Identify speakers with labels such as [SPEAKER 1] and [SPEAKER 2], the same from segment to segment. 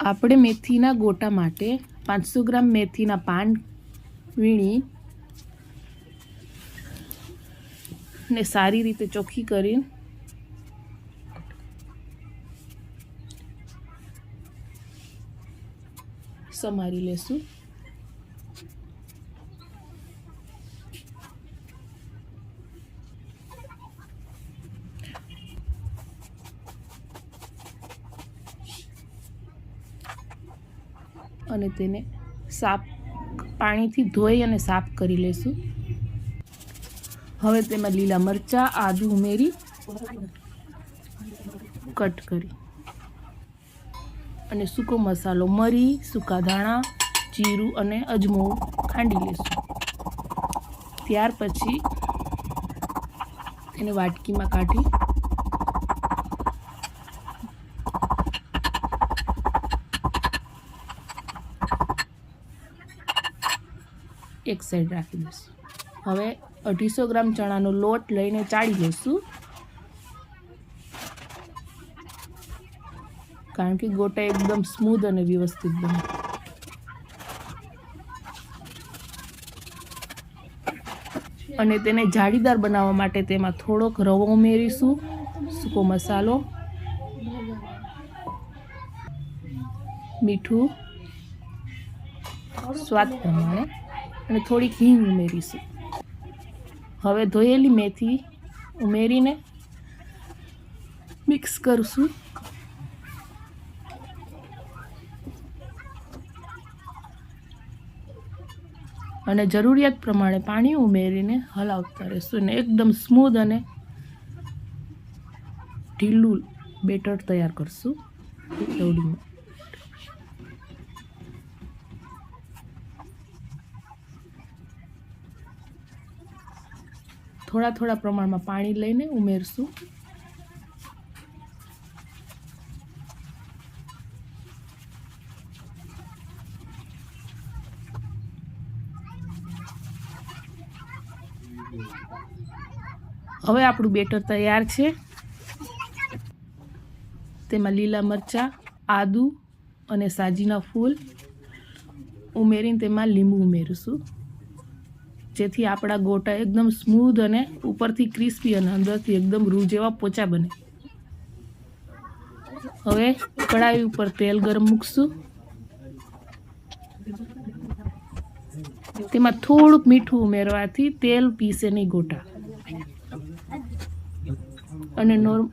[SPEAKER 1] આપણે મેથીના ગોટા માટે પાંચસો ગ્રામ મેથીના પાન વીણી ને સારી રીતે ચોખ્ખી કરી. સમારી લેશું. અને તેને સાફ પાણીથી ધોઈ અને સાફ કરી લેશું. હવે તેમાં લીલા મરચાં, આદુ ઉમેરી, કટ કરી. અને સૂકો મસાલો મરી, સૂકા ધાણા, જીરું અને અજમો ખાંડી લેશું. ત્યાર પછી તેને વાટકીમાં કાઢી એક સાઈડ રાખી દઈશું. હવે અઢીસો ગ્રામ ચણાનો લોટ લઈને ચાળી લઈશું. કારણ કે ગોટા એકદમ સ્મૂધ અને વ્યવસ્થિત બને. અને તેને જાળીદાર બનાવવા માટે તેમાં થોડોક રવો ઉમેરીશું, સૂકો મસાલો, મીઠું, સ્વાદ પ્રમાણે. અને થોડીક હિંગ ઉમેરીશું. હવે ધોયેલી મેથી ઉમેરીને મિક્સ કરશું. અને જરૂરિયાત પ્રમાણે પાણી ઉમેરીને હલાવતા રહેશું અને એકદમ સ્મૂધ અને ઢીલું બેટર તૈયાર કરશું. રવડીમાં થોડા થોડા પ્રમાણમાં પાણી લઈને ઉમેરશું. હવે આપણું બેટર તૈયાર છે. તેમાં લીલા મરચાં, આદુ અને સાજીના ફૂલ ઉમેરીને તેમાં લીંબુ ઉમેરીશું. જેથી આપણા ગોટા એકદમ સ્મૂધ અને ઉપરથી ક્રિસ્પી અને અંદરથી એકદમ રૂ જેવા પોચા બને. હવે કડાઈ ઉપર તેલ ગરમ મૂકશું. તેમાં થોડુંક મીઠું ઉમેરવાથી તેલ પીસે નહીં ગોટા. અને નોર્મ,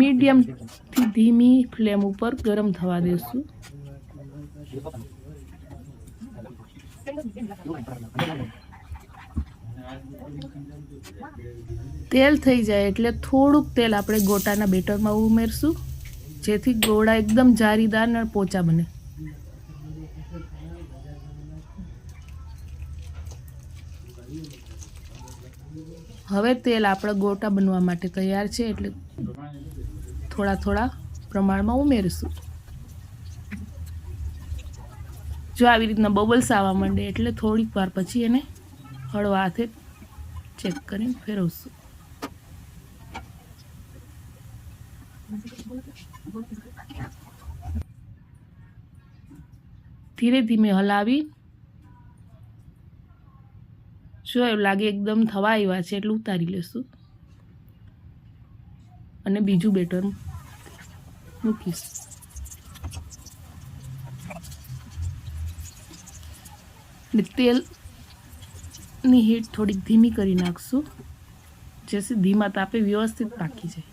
[SPEAKER 1] મીડિયમથી ધીમી ફ્લેમ ઉપર ગરમ થવા દેશું. તેલ થઈ જાય એટલે થોડુંક તેલ આપણે ગોટાના બેટરમાં ઉમેરશું, જેથી ગોળા એકદમ જારીદાર અને પોચા બને. હવે તેલ આપણા ગોટા બનવા માટે તૈયાર છે, એટલે થોડા થોડા પ્રમાણમાં ઉમેરશું. જો આવી રીતના બબલ્સ આવવા માંડે એટલે થોડીક વાર પછી એને હળવા હાથે ચેક કરીને ફેરવશું. ધીરે ધીમે હલાવી. જો એવું લાગે એકદમ થવા આવ્યા છે એટલે ઉતારી લેશું. અને બીજું બેટર મૂકીશ. ને હીટ થોડીક ધીમી કરી નાખશું. જેથી ધીમા તાપે વ્યવસ્થિત પાકી જાય.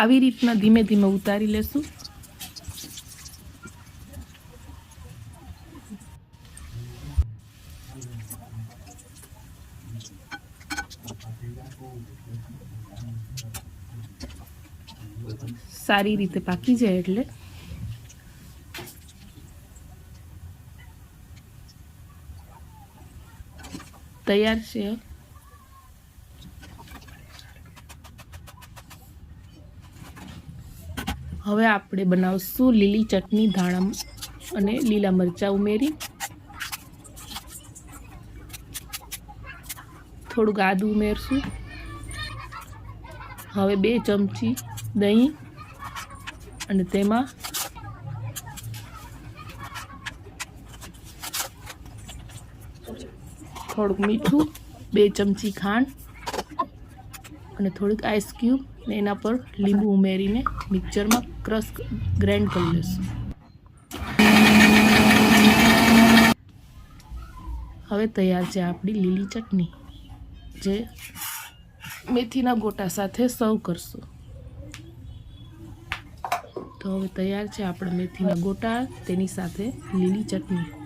[SPEAKER 1] આવી રીતના ધીમે ધીમે ઉતારી લેશું. સારી રીતે પાકી જાય એટલે. તૈયાર છે. હવે આપણે બનાવશું લીલી ચટણી, ધાણા અને લીલા મરચાં ઉમેરી. થોડુંક આદું ઉમેરશું. હવે બે ચમચી દહીં અને તેમાં થોડુંક મીઠું, બે ચમચી ખાંડ અને થોડીક આઈસ ક્યુબ ને એના પર લીંબુ ઉમેરીને મિક્સરમાં ક્રશ ગ્રાઇન્ડ કરી લઈશું હવે તૈયાર છે આપણી લીલી ચટણી, જે મેથીના ગોટા સાથે સર્વ કરશું. તો હવે તૈયાર છે આપણા મેથીના ગોટા તેની સાથે લીલી ચટણી.